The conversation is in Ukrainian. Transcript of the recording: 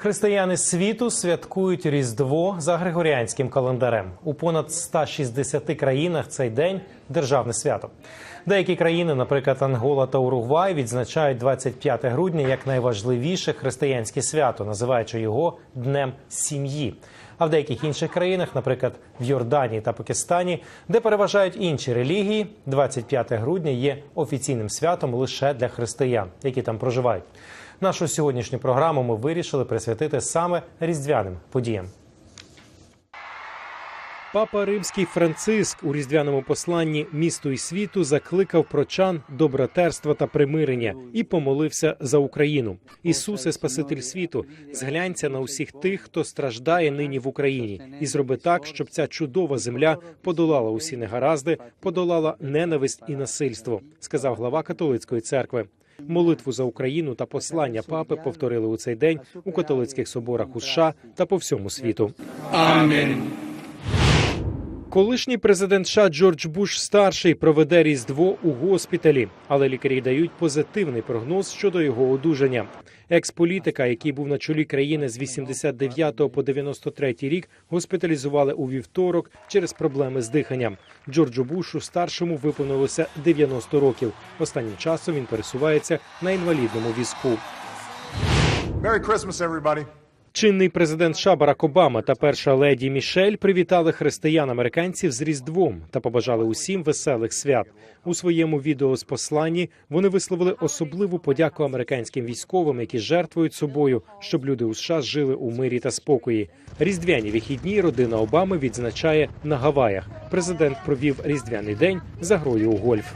Християни світу святкують Різдво за григоріанським календарем. У понад 160 країнах цей день державне свято. Деякі країни, наприклад, Ангола та Уругвай, відзначають 25 грудня як найважливіше християнське свято, називаючи його Днем сім'ї. А в деяких інших країнах, наприклад, в Йорданії та Пакистані, де переважають інші релігії, 25 грудня є офіційним святом лише для християн, які там проживають. Нашу сьогоднішню програму ми вирішили присвятити саме різдвяним подіям. Папа Римський Франциск у різдвяному посланні місту і світу закликав прочан до братерства та примирення і помолився за Україну. Ісусе, Спаситель світу, зглянься на усіх тих, хто страждає нині в Україні, і зроби так, щоб ця чудова земля подолала усі негаразди, подолала ненависть і насильство, сказав глава католицької церкви. Молитву за Україну та послання папи повторили у цей день у католицьких соборах у США та по всьому світу. Колишній президент США Джордж Буш старший проведе різдво у госпіталі, але лікарі дають позитивний прогноз щодо його одужання. Екс-політика, який був на чолі країни з 89 по 93 рік, госпіталізували у вівторок через проблеми з диханням. Джорджу Бушу старшому виповнилося 90 років. Останнім часом він пересувається на інвалідному візку. Merry Christmas, everybody. Чинний президент США Барак Обама та перша леді Мішель привітали християн-американців з Різдвом та побажали усім веселих свят. У своєму відео з посланні вони висловили особливу подяку американським військовим, які жертвують собою, щоб люди у США жили у мирі та спокої. Різдвяні вихідні родина Обами відзначає на Гаваях. Президент провів різдвяний день за грою у гольф.